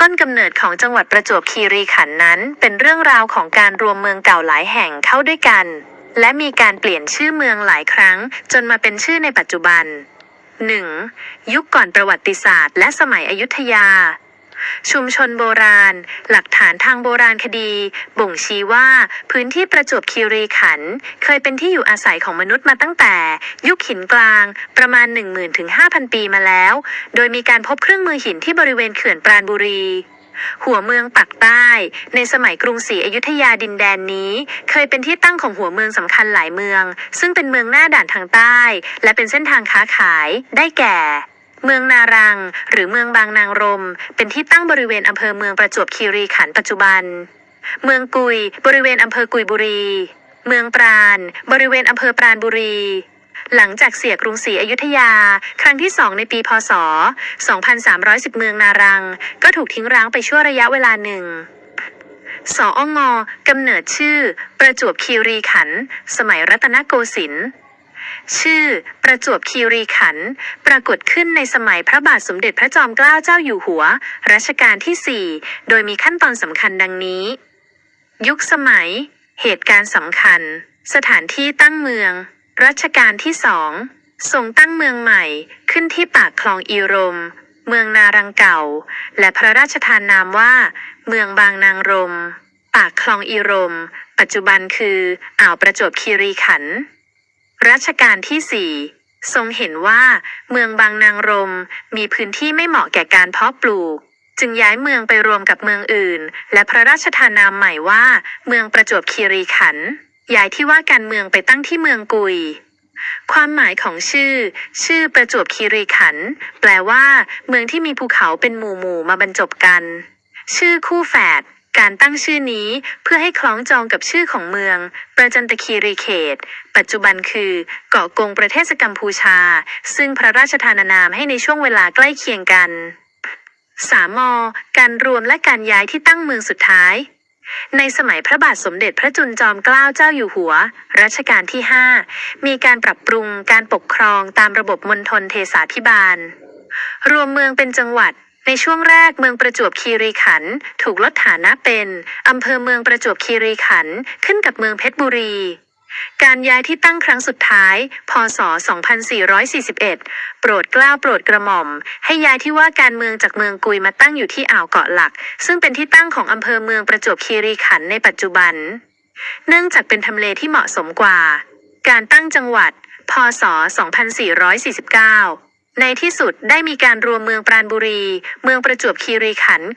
ต้นกำเนิดของจังหวัดประจวบคีรีขันธ์นั้น เป็นเรื่องราวของการรวมเมืองเก่าหลายแห่งเข้าด้วยกัน และมีการเปลี่ยนชื่อเมืองหลายครั้ง จนมาเป็นชื่อในปัจจุบัน 1. ยุคก่อนประวัติศาสตร์ และสมัยอยุธยา ชุมชนโบราณ หลักฐานทางโบราณคดี บ่งชี้ว่าพื้นที่ประจวบคีรีขันธ์เคยเป็นที่อยู่อาศัยของมนุษย์มาตั้งแต่ ยุคหินกลางประมาณ 10,000ถึง5,000 ปีมาแล้ว โดยมีการพบเครื่องมือหินที่บริเวณเขื่อนปราณบุรีหัวเมืองปักใต้ ในสมัยกรุงศรีอยุธยาดินแดนนี้ เคยเป็นที่ตั้งของหัวเมืองสำคัญหลายเมือง ซึ่งเป็นเมืองหน้าด่านทางใต้ และเป็นเส้นทางค้าขายได้แก่ เมืองนารัง หรือเมืองบางนางรม เป็นที่ตั้งบริเวณอำเภอเมืองประจวบคีรีขันธ์ปัจจุบัน เมืองกุย บริเวณอำเภอกุยบุรี เมืองปราณ บริเวณอำเภอปราณบุรี หลังจากเสียกรุงศรีอยุธยา ครั้งที่สองในปีพศ 2310 เมืองนารัง ก็ถูกทิ้งร้างไปชั่วระยะเวลาหนึ่งสอองกำเนิดชื่อ ประจวบคีรีขันธ์สมัยรัตนโกสินทร์ ชื่อ ประจวบคีรีขันธ์ปรากฏขึ้นในสมัยพระบาทสมเด็จพระจอมเกล้าเจ้าอยู่หัว รัชกาลที่ 4 โดยมีขั้นตอนสำคัญดังนี้ ยุคสมัย เหตุการณ์สำคัญ สถานที่ตั้งเมือง รัชกาลที่สองทรงตั้งเมืองใหม่ขึ้นที่ปากคลองอีรม เมืองนารังเก่า และพระราชทานนามว่า เมืองบางนางรม ปากคลองอีรม ปัจจุบันคือ อ่าวประจวบคีรีขันธ์ รัชกาลที่สี่ทรงเห็นว่าเมืองบางนางรมมีพื้นที่ไม่เหมาะแก่การเพาะปลูก จึงย้ายเมืองไปรวมกับเมืองอื่น และพระราชทานนามใหม่ว่า เมืองประจวบคีรีขันธ์ย้ายที่ว่าการเมืองไปตั้งที่เมืองกุย ความหมายของชื่อ ชื่อประจวบคีรีขันธ์แปลว่า เมืองที่มีภูเขาเป็นหมู่หมู่ๆมาบรรจบกัน ชื่อคู่แฝด การตั้งชื่อนี้เพื่อให้คล้องจองกับชื่อของเมือง ประจันตคีรีเขต ปัจจุบันคือเกาะกงประเทศกัมพูชา ซึ่งพระราชทานนามให้ในช่วงเวลาใกล้เคียงกันสามอการรวมและการย้ายที่ตั้งเมืองสุดท้าย ในสมัยพระบาทสมเด็จพระจุลจอมเกล้าเจ้าอยู่หัว รัชกาลที่ 5 มีการปรับปรุงการปกครองตามระบบมณฑลเทศาพิบาล รวมเมืองเป็นจังหวัด ในช่วงแรกเมืองประจวบคีรีขันธ์ถูกลดฐานะเป็นอำเภอเมืองประจวบคีรีขันธ์ขึ้นกับเมืองเพชรบุรีการย้ายที่ตั้งครั้งสุดท้าย พศ 2441 โปรดเกล้าโปรดกระหม่อม ให้ย้ายที่ว่าการเมืองจากเมืองกุยมาตั้งอยู่ที่อ่าวเกาะหลัก ซึ่งเป็นที่ตั้งของอำเภอเมืองประจวบคีรีขันธ์ในปัจจุบัน เนื่องจากเป็นทำเลที่เหมาะสมกว่า การตั้งจังหวัด พศ 2449 ในที่สุดได้มีการรวมเมืองปราณบุรี เมืองประจวบคีรีขันธ์